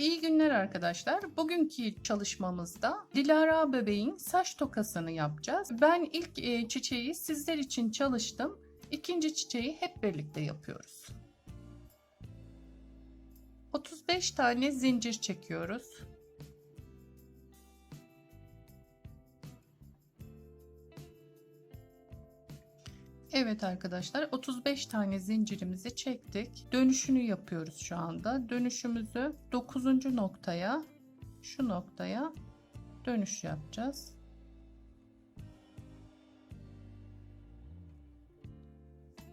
İyi günler arkadaşlar. Bugünkü çalışmamızda Dilara bebeğin saç tokasını yapacağız. Ben ilk e, çiçeği sizler için çalıştım. İkinci çiçeği hep birlikte yapıyoruz. 35 tane zincir çekiyoruz. Evet arkadaşlar 35 tane zincirimizi çektik. Dönüşünü yapıyoruz şu anda. Dönüşümüzü 9. noktaya şu noktaya dönüş yapacağız.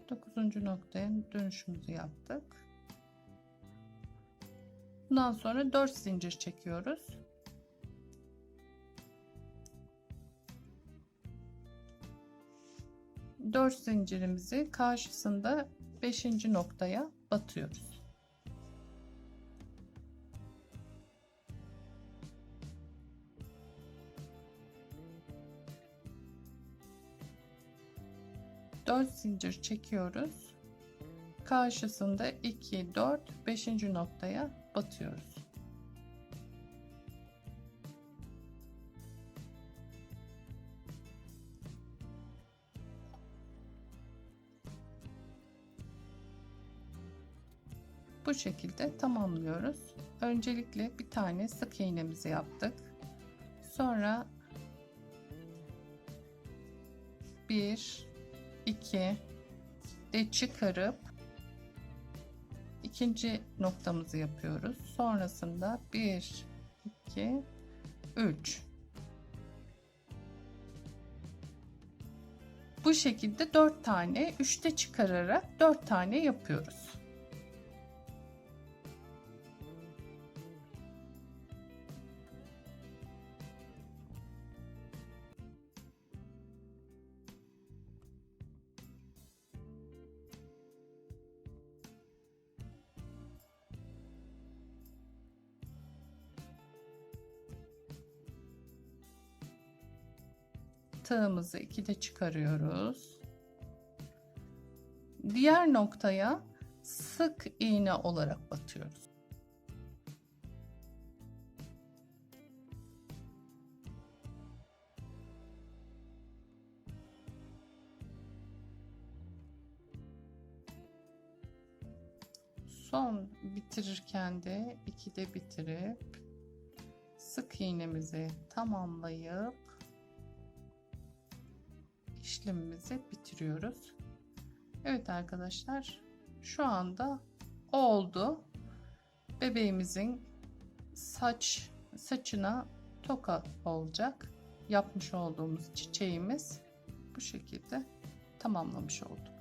Dokuzuncu noktaya dönüşümüzü yaptık. Bundan sonra 4 zincir çekiyoruz. 4 zincirimizi karşısında 5. noktaya batıyoruz. Dört zincir çekiyoruz. Karşısında 2, 4, 5. noktaya batıyoruz. Bu şekilde tamamlıyoruz. Öncelikle bir tane sık iğnemizi yaptık. Sonra 1 2 de çıkarıp ikinci noktamızı yapıyoruz. Sonrasında 1 2 3 Bu şekilde 4 tane 3'te çıkararak 4 tane yapıyoruz. Tığımızı ikide çıkarıyoruz. Diğer noktaya sık iğne olarak batıyoruz. Son bitirirken de ikide bitirip sık iğnemizi tamamlayıp işlemimizi bitiriyoruz. Evet arkadaşlar şu anda oldu. Bebeğimizin saç saçına toka olacak. Yapmış olduğumuz çiçeğimiz bu şekilde tamamlamış olduk.